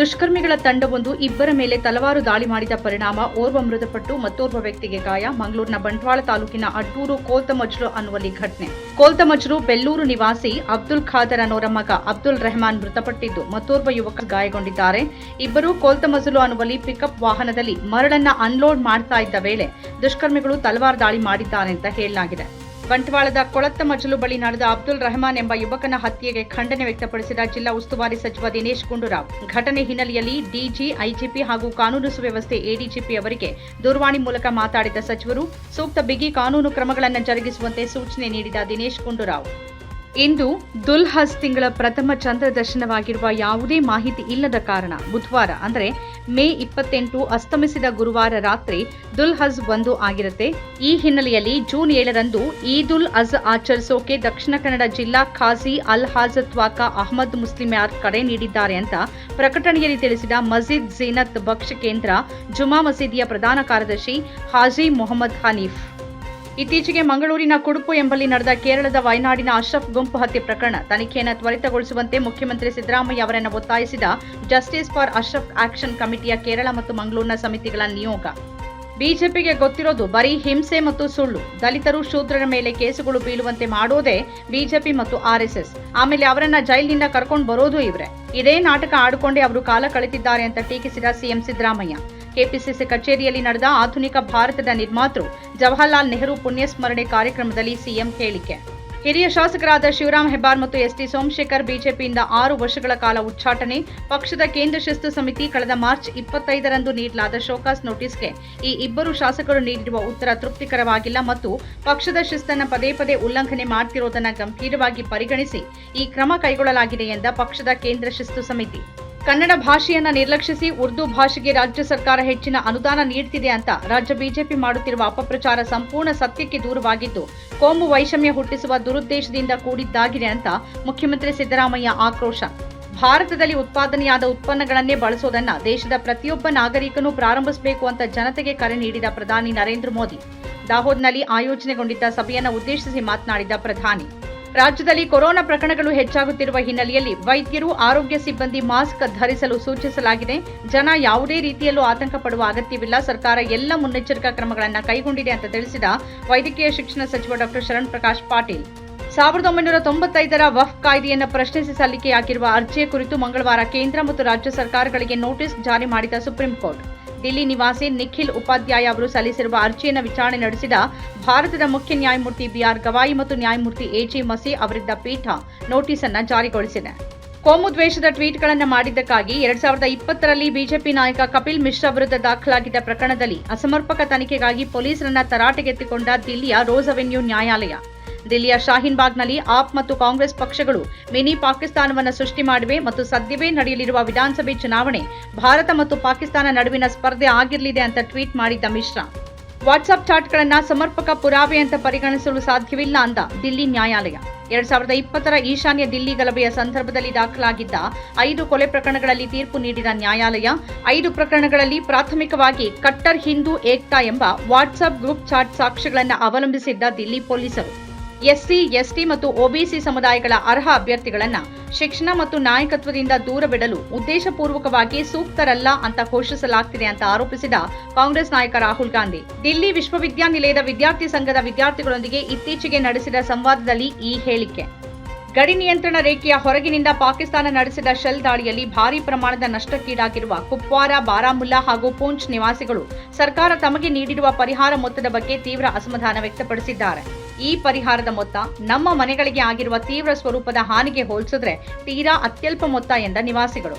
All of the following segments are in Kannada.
ದುಷ್ಕರ್ಮಿಗಳ ತಂಡವೊಂದು ಇಬ್ಬರ ಮೇಲೆ ತಲವಾರು ದಾಳಿ ಮಾಡಿದ ಪರಿಣಾಮ ಓರ್ವ ಮೃತಪಟ್ಟು ಮತ್ತೋರ್ವ ವ್ಯಕ್ತಿಗೆ ಗಾಯ. ಮಂಗಳೂರಿನ ಬಂಟ್ವಾಳ ತಾಲೂಕಿನ ಅಡ್ಡೂರು ಕೋಲ್ತಮಜ್ಲು ಅನ್ನುವಲ್ಲಿ ಘಟನೆ. ಕೋಲ್ತಮಜ್ರು ಬೆಳ್ಳೂರು ನಿವಾಸಿ ಅಬ್ದುಲ್ ಖಾದರ್ ಅನ್ನೋರ ಮಗ ಅಬ್ದುಲ್ ರೆಹಮಾನ್ ಮೃತಪಟ್ಟಿದ್ದು. ಮತ್ತೋರ್ವ ಯುವಕ ಗಾಯಗೊಂಡಿದ್ದಾರೆ. ಇಬ್ಬರು ಕೋಲ್ತಮಜ್ಲು ಅನ್ನುವಲ್ಲಿ ಪಿಕಪ್ ವಾಹನದಲ್ಲಿ ಮರಳನ್ನ ಅನ್ಲೋಡ್ ಮಾಡ್ತಾ ಇದ್ದ ವೇಳೆ ದುಷ್ಕರ್ಮಿಗಳು ತಲವಾರು ದಾಳಿ ಮಾಡಿದ್ದಾರೆ ಅಂತ ಹೇಳಲಾಗಿದೆ. ಬಂಟ್ವಾಳದ ಕೊಳತ್ತ ಮಜಲು ಬಳಿ ನಡೆದ ಅಬ್ದುಲ್ ರೆಹಮಾನ್ ಎಂಬ ಯುವಕನ ಹತ್ಯೆಗೆ ಖಂಡನೆ ವ್ಯಕ್ತಪಡಿಸಿದ ಜಿಲ್ಲಾ ಉಸ್ತುವಾರಿ ಸಚಿವ ದಿನೇಶ್ ಗುಂಡೂರಾವ್. ಘಟನೆ ಹಿನ್ನೆಲೆಯಲ್ಲಿ ಡಿಜಿ, ಐಜಿಪಿ ಹಾಗೂ ಕಾನೂನು ಸುವ್ಯವಸ್ಥೆ ಎಡಿಜಿಪಿ ಅವರಿಗೆ ದೂರವಾಣಿ ಮೂಲಕ ಮಾತಾಡಿದ ಸಚಿವರು, ಸೂಕ್ತ ಬಿಗಿ ಕಾನೂನು ಕ್ರಮಗಳನ್ನು ಜರುಗಿಸುವಂತೆ ಸೂಚನೆ ನೀಡಿದ ದಿನೇಶ್ ಗುಂಡೂರಾವ್. ಇಂದು ದುಲ್ಹಜ್ ತಿಂಗಳ ಪ್ರಥಮ ಚಂದ್ರ ದರ್ಶನವಾಗಿರುವ ಯಾವುದೇ ಮಾಹಿತಿ ಇಲ್ಲದ ಕಾರಣ ಬುಧವಾರ, ಅಂದರೆ ಮೇ ಇಪ್ಪತ್ತೆಂಟು ಅಸ್ತಮಿಸಿದ ಗುರುವಾರ ರಾತ್ರಿ ದುಲ್ಹಜ್ ಒಂದು ಆಗಿರುತ್ತೆ. ಈ ಹಿನ್ನೆಲೆಯಲ್ಲಿ ಜೂನ್ ಏಳರಂದು ಈದ್ ಉಲ್ ಅಜ್ ಆಚರಿಸೋಕೆ ದಕ್ಷಿಣ ಕನ್ನಡ ಜಿಲ್ಲಾ ಖಾಜಿ ಅಲ್ ಹಾಜತ್ವಾಕ ಅಹಮದ್ ಮುಸ್ಲಿಮ್ಯಾರ್ ಕರೆ ನೀಡಿದ್ದಾರೆ ಅಂತ ಪ್ರಕಟಣೆಯಲ್ಲಿ ತಿಳಿಸಿದ ಮಸೀದ್ ಜೀನತ್ ಬಕ್ಷ ಕೇಂದ್ರ ಜುಮಾ ಮಸೀದಿಯ ಪ್ರಧಾನ ಕಾರ್ಯದರ್ಶಿ ಹಾಜಿ ಮೊಹಮ್ಮದ್ ಹನೀಫ್. ಇತ್ತೀಚೆಗೆ ಮಂಗಳೂರಿನ ಕುಡುಪು ಎಂಬಲ್ಲಿ ನಡೆದ ಕೇರಳದ ವಯನಾಡಿನ ಅಶ್ರಫ್ ಗುಂಪು ಹತ್ಯೆ ಪ್ರಕರಣ. ತನಿಖೆಯನ್ನು ತ್ವರಿತಗೊಳಿಸುವಂತೆ ಮುಖ್ಯಮಂತ್ರಿ ಸಿದ್ದರಾಮಯ್ಯ ಅವರನ್ನು ಒತ್ತಾಯಿಸಿದ ಜಸ್ಟಿಸ್ ಫಾರ್ ಅಶ್ರಫ್ ಆಕ್ಷನ್ ಕಮಿಟಿಯ ಕೇರಳ ಮತ್ತು ಮಂಗಳೂರಿನ ಸಮಿತಿಗಳ ನಿಯೋಗ. ಬಿಜೆಪಿಗೆ ಗೊತ್ತಿರೋದು ಬರೀ ಹಿಂಸೆ ಮತ್ತು ಸುಳ್ಳು. ದಲಿತರು ಶೂದ್ರರ ಮೇಲೆ ಕೇಸುಗಳು ಬೀಳುವಂತೆ ಮಾಡೋದೇ ಬಿಜೆಪಿ ಮತ್ತು ಆರ್ಎಸ್ಎಸ್ ಆಮೇಲೆ ಅವರನ್ನ ಜೈಲಿನಿಂದ ಕರ್ಕೊಂಡು ಬರೋದು ಇವ್ರೆ. ಇದೇ ನಾಟಕ ಆಡಿಕೊಂಡೇ ಅವರು ಕಾಲ ಕಳೆದಿದ್ದಾರೆ ಅಂತ ಟೀಕಿಸಿದ ಸಿಎಂ ಸಿದ್ದರಾಮಯ್ಯ. ಕೆಪಿಸಿಸಿ ಕಚೇರಿಯಲ್ಲಿ ನಡೆದ ಆಧುನಿಕ ಭಾರತದ ನಿರ್ಮಾತೃ ಜವಾಹರ್ಲಾಲ್ ನೆಹರು ಪುಣ್ಯಸ್ಮರಣೆ ಕಾರ್ಯಕ್ರಮದಲ್ಲಿ ಸಿಎಂ ಹೇಳಿಕೆ. ಹಿರಿಯ ಶಾಸಕರಾದ ಶಿವರಾಮ್ ಹೆಬ್ಬಾರ್ ಮತ್ತು ಎಸ್ಟಿ ಸೋಮಶೇಖರ್ ಬಿಜೆಪಿಯಿಂದ ಆರು ವರ್ಷಗಳ ಕಾಲ ಉಚ್ಚಾಟನೆ, ಪಕ್ಷದ ಕೇಂದ್ರ ಶಿಸ್ತು ಸಮಿತಿ ಕಳೆದ ಮಾರ್ಚ್ ಇಪ್ಪತ್ತೈದರಂದು ನೀಡಲಾದ ಶೋಕಾಸ್ ನೋಟಿಸ್ಗೆ ಈ ಇಬ್ಬರು ಶಾಸಕರು ನೀಡಿರುವ ಉತ್ತರ ತೃಪ್ತಿಕರವಾಗಿಲ್ಲ ಮತ್ತು ಪಕ್ಷದ ಶಿಸ್ತನ್ನು ಪದೇ ಪದೇ ಉಲ್ಲಂಘನೆ ಮಾಡುತ್ತಿರುವುದನ್ನು ಗಂಭೀರವಾಗಿ ಪರಿಗಣಿಸಿ ಈ ಕ್ರಮ ಕೈಗೊಳ್ಳಲಾಗಿದೆ ಎಂದ ಪಕ್ಷದ ಕೇಂದ್ರ ಶಿಸ್ತು ಸಮಿತಿ. ಕನ್ನಡ ಭಾಷೆಯನ್ನ ನಿರ್ಲಕ್ಷಿಸಿ ಉರ್ದು ಭಾಷೆಗೆ ರಾಜ್ಯ ಸರ್ಕಾರ ಹೆಚ್ಚಿನ ಅನುದಾನ ನೀಡುತ್ತಿದೆ ಅಂತ ರಾಜ್ಯ ಬಿಜೆಪಿ ಮಾಡುತ್ತಿರುವ ಅಪಪ್ರಚಾರ ಸಂಪೂರ್ಣ ಸತ್ಯಕ್ಕೆ ದೂರವಾಗಿದ್ದು, ಕೋಮು ವೈಷಮ್ಯ ಹುಟ್ಟಿಸುವ ದುರುದ್ದೇಶದಿಂದ ಕೂಡಿದ್ದಾಗಿದೆ ಅಂತ ಮುಖ್ಯಮಂತ್ರಿ ಸಿದ್ದರಾಮಯ್ಯ ಆಕ್ರೋಶ. ಭಾರತದಲ್ಲಿ ಉತ್ಪಾದನೆಯಾದ ಉತ್ಪನ್ನಗಳನ್ನೇ ಬಳಸೋದನ್ನ ದೇಶದ ಪ್ರತಿಯೊಬ್ಬ ನಾಗರಿಕನೂ ಪ್ರಾರಂಭಿಸಬೇಕು ಅಂತ ಜನತೆಗೆ ಕರೆ ನೀಡಿದ ಪ್ರಧಾನಿ ನರೇಂದ್ರ ಮೋದಿ. ದಾಹೋದ್ನಲ್ಲಿ ಆಯೋಜನೆಗೊಂಡಿದ್ದ ಸಭೆಯನ್ನ ಉದ್ದೇಶಿಸಿ ಮಾತನಾಡಿದ ಪ್ರಧಾನಿ. ರಾಜ್ಯದಲ್ಲಿ ಕೊರೋನಾ ಪ್ರಕರಣಗಳು ಹೆಚ್ಚಾಗುತ್ತಿರುವ ಹಿನ್ನೆಲೆಯಲ್ಲಿ ವೈದ್ಯರು, ಆರೋಗ್ಯ ಸಿಬ್ಬಂದಿ ಮಾಸ್ಕ್ ಧರಿಸಲು ಸೂಚಿಸಲಾಗಿದೆ. ಜನ ಯಾವುದೇ ರೀತಿಯಲ್ಲೂ ಆತಂಕ ಪಡುವ ಅಗತ್ಯವಿಲ್ಲ. ಸರ್ಕಾರ ಎಲ್ಲ ಮುನ್ನೆಚ್ಚರಿಕಾ ಕ್ರಮಗಳನ್ನು ಕೈಗೊಂಡಿದೆ ಅಂತ ತಿಳಿಸಿದ ವೈದ್ಯಕೀಯ ಶಿಕ್ಷಣ ಸಚಿವ ಡಾಕ್ಟರ್ ಶರಣ್ ಪ್ರಕಾಶ್ ಪಾಟೀಲ್. ಸಾವಿರದ ಒಂಬೈನೂರ ತೊಂಬತ್ತೈದರ ವಫ್ ಕಾಯ್ದೆಯನ್ನು ಪ್ರಶ್ನಿಸಿ ಸಲ್ಲಿಕೆಯಾಗಿರುವ ಅರ್ಜಿಯ ಕುರಿತು ಮಂಗಳವಾರ ಕೇಂದ್ರ ಮತ್ತು ರಾಜ್ಯ ಸರ್ಕಾರಗಳಿಗೆ ನೋಟಿಸ್ ಜಾರಿ ಮಾಡಿದ ಸುಪ್ರೀಂ ಕೋರ್ಟ್. ದಿಲ್ಲಿ ನಿವಾಸಿ ನಿಖಿಲ್ ಉಪಾಧ್ಯಾಯ ಅವರು ಸಲ್ಲಿಸಿರುವ ಅರ್ಜಿಯನ್ನು ವಿಚಾರಣೆ ನಡೆಸಿದ ಭಾರತದ ಮುಖ್ಯ ನ್ಯಾಯಮೂರ್ತಿ ಬಿಆರ್ ಗವಾಯಿ ಮತ್ತು ನ್ಯಾಯಮೂರ್ತಿ ಎಜಿ ಮಸಿ ಅವರಿದ್ದ ಪೀಠ ನೋಟಿಸ್ ಅನ್ನು ಜಾರಿಗೊಳಿಸಿದೆ. ಕೋಮು ದ್ವೇಷದ ಟ್ವೀಟ್ಗಳನ್ನು ಮಾಡಿದ್ದಕ್ಕಾಗಿ ಎರಡ್ ಸಾವಿರದ ಇಪ್ಪತ್ತರಲ್ಲಿ ಬಿಜೆಪಿ ನಾಯಕ ಕಪಿಲ್ ಮಿಶ್ರಾ ವಿರುದ್ಧ ದಾಖಲಾಗಿದ್ದ ಪ್ರಕರಣದಲ್ಲಿ ಅಸಮರ್ಪಕ ತನಿಖೆಗಾಗಿ ಪೊಲೀಸರನ್ನ ತರಾಟೆಗೆತ್ತಿಕೊಂಡ ದಿಲ್ಲಿಯ ರೋಸ್ ಅವೆನ್ಯೂ ನ್ಯಾಯಾಲಯ. ದಿಲ್ಲಿಯ ಶಾಹೀನ್ ಬಾಗ್ನಲ್ಲಿ ಆಪ್ ಮತ್ತು ಕಾಂಗ್ರೆಸ್ ಪಕ್ಷಗಳು ಮಿನಿ ಪಾಕಿಸ್ತಾನವನ್ನು ಸೃಷ್ಟಿ ಮಾಡಿವೆ ಮತ್ತು ಸದ್ಯವೇ ನಡೆಯಲಿರುವ ವಿಧಾನಸಭೆ ಚುನಾವಣೆ ಭಾರತ ಮತ್ತು ಪಾಕಿಸ್ತಾನ ನಡುವಿನ ಸ್ಪರ್ಧೆ ಆಗಿರಲಿದೆ ಅಂತ ಟ್ವೀಟ್ ಮಾಡಿದ್ದ ಮಿಶ್ರಾ. ವಾಟ್ಸ್ಆಪ್ ಚಾಟ್ಗಳನ್ನು ಸಮರ್ಪಕ ಪುರಾವೆ ಅಂತ ಪರಿಗಣಿಸಲು ಸಾಧ್ಯವಿಲ್ಲ ಅಂದ ದಿಲ್ಲಿ ನ್ಯಾಯಾಲಯ. ಎರಡ್ ಸಾವಿರದ ಇಪ್ಪತ್ತರ ಈಶಾನ್ಯ ದಿಲ್ಲಿ ಗಲಭೆಯ ಸಂದರ್ಭದಲ್ಲಿ ದಾಖಲಾಗಿದ್ದ ಐದು ಕೊಲೆ ಪ್ರಕರಣಗಳಲ್ಲಿ ತೀರ್ಪು ನೀಡಿದ ನ್ಯಾಯಾಲಯ, ಐದು ಪ್ರಕರಣಗಳಲ್ಲಿ ಪ್ರಾಥಮಿಕವಾಗಿ ಕಟ್ಟರ್ ಹಿಂದೂ ಏಕ್ತಾ ಎಂಬ ವಾಟ್ಸ್ಆಪ್ ಗ್ರೂಪ್ ಚಾಟ್ ಸಾಕ್ಷ್ಯಗಳನ್ನು ಅವಲಂಬಿಸಿದ್ದ ದಿಲ್ಲಿ ಪೊಲೀಸರು. ಎಸ್ಸಿ, ಎಸ್ಟಿ ಮತ್ತು ಒಬಿಸಿ ಸಮುದಾಯಗಳ ಅರ್ಹ ಅಭ್ಯರ್ಥಿಗಳನ್ನ ಶಿಕ್ಷಣ ಮತ್ತು ನಾಯಕತ್ವದಿಂದ ದೂರವಿಡಲು ಉದ್ದೇಶಪೂರ್ವಕವಾಗಿ ಸೂಕ್ತರಲ್ಲ ಅಂತ ಘೋಷಿಸಲಾಗ್ತಿದೆ ಅಂತ ಆರೋಪಿಸಿದ ಕಾಂಗ್ರೆಸ್ ನಾಯಕ ರಾಹುಲ್ ಗಾಂಧಿ. ದಿಲ್ಲಿ ವಿಶ್ವವಿದ್ಯಾನಿಲಯದ ವಿದ್ಯಾರ್ಥಿ ಸಂಘದ ವಿದ್ಯಾರ್ಥಿಗಳೊಂದಿಗೆ ಇತ್ತೀಚೆಗೆ ನಡೆಸಿದ ಸಂವಾದದಲ್ಲಿ ಈ ಹೇಳಿಕೆ. ಗಡಿ ನಿಯಂತ್ರಣ ರೇಖೆಯ ಹೊರಗಿನಿಂದ ಪಾಕಿಸ್ತಾನ ನಡೆಸಿದ ಶೆಲ್ ದಾಳಿಯಲ್ಲಿ ಭಾರೀ ಪ್ರಮಾಣದ ನಷ್ಟಕ್ಕೀಡಾಗಿರುವ ಕುಪ್ವಾರ, ಬಾರಾಮುಲ್ಲಾ ಹಾಗೂ ಪೂಂಚ್ ನಿವಾಸಿಗಳು ಸರ್ಕಾರ ತಮಗೆ ನೀಡಿರುವ ಪರಿಹಾರ ಮೊತ್ತದ ಬಗ್ಗೆ ತೀವ್ರ ಅಸಮಾಧಾನ ವ್ಯಕ್ತಪಡಿಸಿದ್ದಾರೆ. ಈ ಪರಿಹಾರದ ಮೊತ್ತ ನಮ್ಮ ಮನೆಗಳಿಗೆ ಆಗಿರುವ ತೀವ್ರ ಸ್ವರೂಪದ ಹಾನಿಗೆ ಹೋಲಿಸಿದ್ರೆ ತೀರಾ ಅತ್ಯಲ್ಪ ಮೊತ್ತ ಎಂದ ನಿವಾಸಿಗಳು.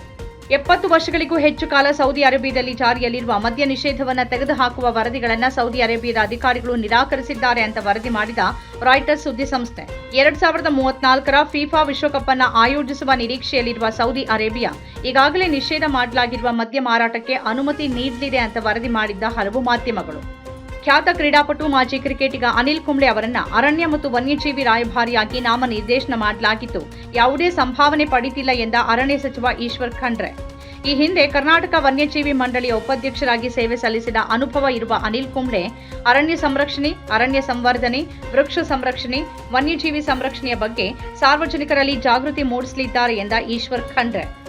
ಎಪ್ಪತ್ತು ವರ್ಷಗಳಿಗೂ ಹೆಚ್ಚು ಕಾಲ ಸೌದಿ ಅರೇಬಿಯಾದಲ್ಲಿ ಜಾರಿಯಲ್ಲಿರುವ ಮದ್ಯ ನಿಷೇಧವನ್ನು ತೆಗೆದುಹಾಕುವ ವರದಿಗಳನ್ನು ಸೌದಿ ಅರೇಬಿಯಾದ ಅಧಿಕಾರಿಗಳು ನಿರಾಕರಿಸಿದ್ದಾರೆ ಅಂತ ವರದಿ ಮಾಡಿದ ರಾಯ್ಟರ್ಸ್ ಸುದ್ದಿಸಂಸ್ಥೆ ಎರಡ್ ಸಾವಿರದ ಮೂವತ್ನಾಲ್ಕರ ಫಿಫಾ ವಿಶ್ವಕಪ್ ಅನ್ನು ಆಯೋಜಿಸುವ ನಿರೀಕ್ಷೆಯಲ್ಲಿರುವ ಸೌದಿ ಅರೇಬಿಯಾ ಈಗಾಗಲೇ ನಿಷೇಧ ಮಾಡಲಾಗಿರುವ ಮದ್ಯ ಮಾರಾಟಕ್ಕೆ ಅನುಮತಿ ನೀಡಲಿದೆ ಅಂತ ವರದಿ ಮಾಡಿದ್ದ ಹಲವು ಮಾಧ್ಯಮಗಳು. ಖ್ಯಾತ ಕ್ರೀಡಾಪಟು ಮಾಜಿ ಕ್ರಿಕೆಟಿಗ ಅನಿಲ್ ಕುಂಬ್ಳೆ ಅವರನ್ನ ಅರಣ್ಯ ಮತ್ತು ವನ್ಯಜೀವಿ ರಾಯಭಾರಿಯಾಗಿ ನಾಮನಿರ್ದೇಶನ ಮಾಡಲಾಗಿತ್ತು. ಯಾವುದೇ ಸಂಭಾವನೆ ಪಡೆದಿಲ್ಲ ಎಂದ ಅರಣ್ಯ ಸಚಿವ ಈಶ್ವರ್ ಖಂಡ್ರೆ. ಈ ಹಿಂದೆ ಕರ್ನಾಟಕ ವನ್ಯಜೀವಿ ಮಂಡಳಿಯ ಉಪಾಧ್ಯಕ್ಷರಾಗಿ ಸೇವೆ ಸಲ್ಲಿಸಿದ ಅನುಭವ ಇರುವ ಅನಿಲ್ ಕುಂಬ್ಳೆ, ಅರಣ್ಯ ಸಂರಕ್ಷಣೆ, ಅರಣ್ಯ ಸಂವರ್ಧನೆ, ವೃಕ್ಷ ಸಂರಕ್ಷಣೆ, ವನ್ಯಜೀವಿ ಸಂರಕ್ಷಣೆಯ ಬಗ್ಗೆ ಸಾರ್ವಜನಿಕರಲ್ಲಿ ಜಾಗೃತಿ ಮೂಡಿಸಲಿದ್ದಾರೆ ಎಂದ ಈಶ್ವರ್ ಖಂಡ್ರೆ.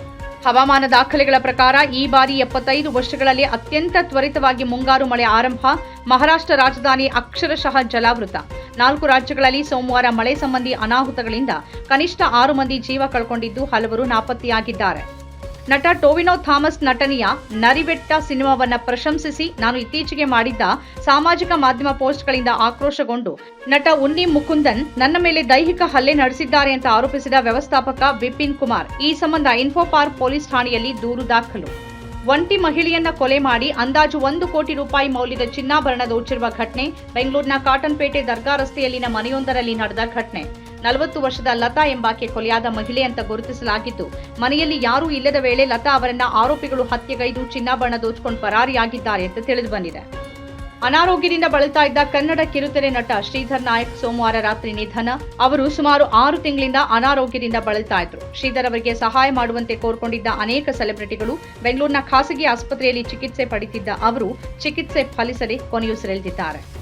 ಹವಾಮಾನ ದಾಖಲೆಗಳ ಪ್ರಕಾರ ಈ ಬಾರಿ ಎಪ್ಪತ್ತೈದು ವರ್ಷಗಳಲ್ಲಿ ಅತ್ಯಂತ ತ್ವರಿತವಾಗಿ ಮುಂಗಾರು ಮಳೆ ಆರಂಭ. ಮಹಾರಾಷ್ಟ್ರ ರಾಜಧಾನಿ ಅಕ್ಷರಶಃ ಜಲಾವೃತ. ನಾಲ್ಕು ರಾಜ್ಯಗಳಲ್ಲಿ ಸೋಮವಾರ ಮಳೆ ಸಂಬಂಧಿ ಅನಾಹುತಗಳಿಂದ ಕನಿಷ್ಠ ಆರು ಮಂದಿ ಜೀವ ಕಳ್ಕೊಂಡಿದ್ದು ಹಲವರು ನಾಪತ್ತೆಯಾಗಿದ್ದಾರೆ. ನಟ ಟೋವಿನೋ ಥಾಮಸ್ ನಟನೆಯ ನರಿಬೆಟ್ಟ ಸಿನಿಮಾವನ್ನ ಪ್ರಶಂಸಿಸಿ ನಾನು ಇತ್ತೀಚೆಗೆ ಮಾಡಿದ್ದ ಸಾಮಾಜಿಕ ಮಾಧ್ಯಮ ಪೋಸ್ಟ್ಗಳಿಂದ ಆಕ್ರೋಶಗೊಂಡು ನಟ ಉನ್ನಿ ಮುಕುಂದನ್ ನನ್ನ ಮೇಲೆ ದೈಹಿಕ ಹಲ್ಲೆ ನಡೆಸಿದ್ದಾರೆ ಅಂತ ಆರೋಪಿಸಿದ ವ್ಯವಸ್ಥಾಪಕ ವಿಪಿನ್ ಕುಮಾರ್ ಈ ಸಂಬಂಧ ಇನ್ಫೋ ಪಾರ್ಕ್ ಪೊಲೀಸ್ ಠಾಣೆಯಲ್ಲಿ ದೂರು ದಾಖಲು. ಒಂಟಿ ಮಹಿಳೆಯನ್ನ ಕೊಲೆ ಮಾಡಿ ಅಂದಾಜು ಒಂದು ಕೋಟಿ ರೂಪಾಯಿ ಮೌಲ್ಯದ ಚಿನ್ನಾಭರಣ ದೋಚಿರುವ ಘಟನೆ ಬೆಂಗಳೂರಿನ ಕಾಟನ್ಪೇಟೆ ದರ್ಗಾ ರಸ್ತೆಯಲ್ಲಿನ ಮನೆಯೊಂದರಲ್ಲಿ ನಡೆದ ಘಟನೆ. ನಲವತ್ತು ವರ್ಷದ ಲತಾ ಎಂಬಾಕೆ ಕೊಲೆಯಾದ ಮಹಿಳೆ ಅಂತ ಗುರುತಿಸಲಾಗಿದ್ದು, ಮನೆಯಲ್ಲಿ ಯಾರೂ ಇಲ್ಲದ ವೇಳೆ ಲತಾ ಅವರನ್ನ ಆರೋಪಿಗಳು ಹತ್ಯೆಗೈದು, ಚಿನ್ನಾಭರಣ ದೋಚಿಕೊಂಡು ಪರಾರಿಯಾಗಿದ್ದಾರೆ ಅಂತ ತಿಳಿದು ಬಂದಿದೆ. ಅನಾರೋಗ್ಯದಿಂದ ಬಳಲ್ತಾ ಇದ್ದ ಕನ್ನಡ ಕಿರುತೆರೆ ನಟ ಶ್ರೀಧರ್ ನಾಯಕ್ ಸೋಮವಾರ ರಾತ್ರಿ ನಿಧನ. ಅವರು ಸುಮಾರು ಆರು ತಿಂಗಳಿಂದ ಅನಾರೋಗ್ಯದಿಂದ ಬಳಲ್ತಾ ಇದ್ರು. ಶ್ರೀಧರ್ ಅವರಿಗೆ ಸಹಾಯ ಮಾಡುವಂತೆ ಕೋರ್ಕೊಂಡಿದ್ದ ಅನೇಕ ಸೆಲೆಬ್ರಿಟಿಗಳು, ಬೆಂಗಳೂರಿನ ಖಾಸಗಿ ಆಸ್ಪತ್ರೆಯಲ್ಲಿ ಚಿಕಿತ್ಸೆ ಪಡೆದಿದ್ದ ಅವರು ಚಿಕಿತ್ಸೆ ಫಲಿಸದೆ ಕೊನೆಯುಸಿರೆಳೆದಿದ್ದಾರೆ.